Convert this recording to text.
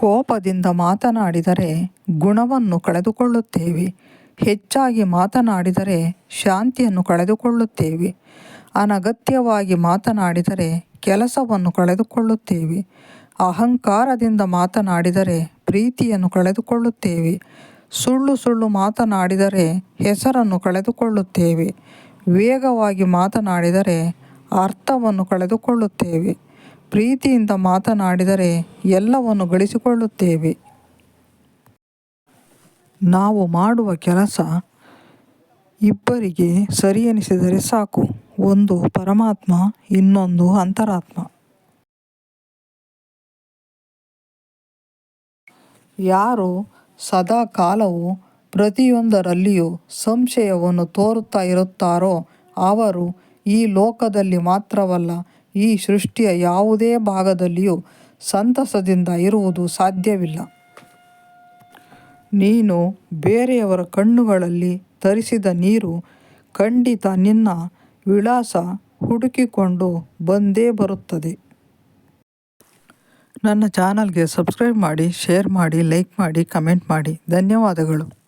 ಕೋಪದಿಂದ ಮಾತನಾಡಿದರೆ ಗುಣವನ್ನು ಕಳೆದುಕೊಳ್ಳುತ್ತೇವೆ. ಹೆಚ್ಚಾಗಿ ಮಾತನಾಡಿದರೆ ಶಾಂತಿಯನ್ನು ಕಳೆದುಕೊಳ್ಳುತ್ತೇವೆ. ಅನಗತ್ಯವಾಗಿ ಮಾತನಾಡಿದರೆ ಕೆಲಸವನ್ನು ಕಳೆದುಕೊಳ್ಳುತ್ತೇವೆ. ಅಹಂಕಾರದಿಂದ ಮಾತನಾಡಿದರೆ ಪ್ರೀತಿಯನ್ನು ಕಳೆದುಕೊಳ್ಳುತ್ತೇವೆ. ಸುಳ್ಳು ಸುಳ್ಳು ಮಾತನಾಡಿದರೆ ಹೆಸರನ್ನು ಕಳೆದುಕೊಳ್ಳುತ್ತೇವೆ. ವೇಗವಾಗಿ ಮಾತನಾಡಿದರೆ ಅರ್ಥವನ್ನು ಕಳೆದುಕೊಳ್ಳುತ್ತೇವೆ. ಪ್ರೀತಿಯಿಂದ ಮಾತನಾಡಿದರೆ ಎಲ್ಲವನ್ನು ಗಳಿಸಿಕೊಳ್ಳುತ್ತೇವೆ. ನಾವು ಮಾಡುವ ಕೆಲಸ ಇಬ್ಬರಿಗೆ ಸರಿ ಎನಿಸಿದರೆ ಸಾಕು. ಒಂದು ಪರಮಾತ್ಮ, ಇನ್ನೊಂದು ಅಂತರಾತ್ಮ. ಯಾರು ಸದಾ ಕಾಲವು ಪ್ರತಿಯೊಂದರಲ್ಲಿಯೂ ಸಂಶಯವನ್ನು ತೋರುತ್ತಾ ಇರುತ್ತಾರೋ, ಅವರು ಈ ಲೋಕದಲ್ಲಿ ಮಾತ್ರವಲ್ಲ ಈ ಸೃಷ್ಟಿಯ ಯಾವುದೇ ಭಾಗದಲ್ಲಿಯೂ ಸಂತಸದಿಂದ ಇರುವುದು ಸಾಧ್ಯವಿಲ್ಲ. ನೀನು ಬೇರೆಯವರ ಕಣ್ಣುಗಳಲ್ಲಿ ತರಿಸಿದ ನೀರು ಖಂಡಿತ ನಿನ್ನ ವಿಳಾಸ ಹುಡುಕಿಕೊಂಡು ಬಂದೇ ಬರುತ್ತದೆ. ನನ್ನ ಚಾನಲ್ಗೆ ಸಬ್ಸ್ಕ್ರೈಬ್ ಮಾಡಿ, ಶೇರ್ ಮಾಡಿ, ಲೈಕ್ ಮಾಡಿ, ಕಮೆಂಟ್ ಮಾಡಿ. ಧನ್ಯವಾದಗಳು.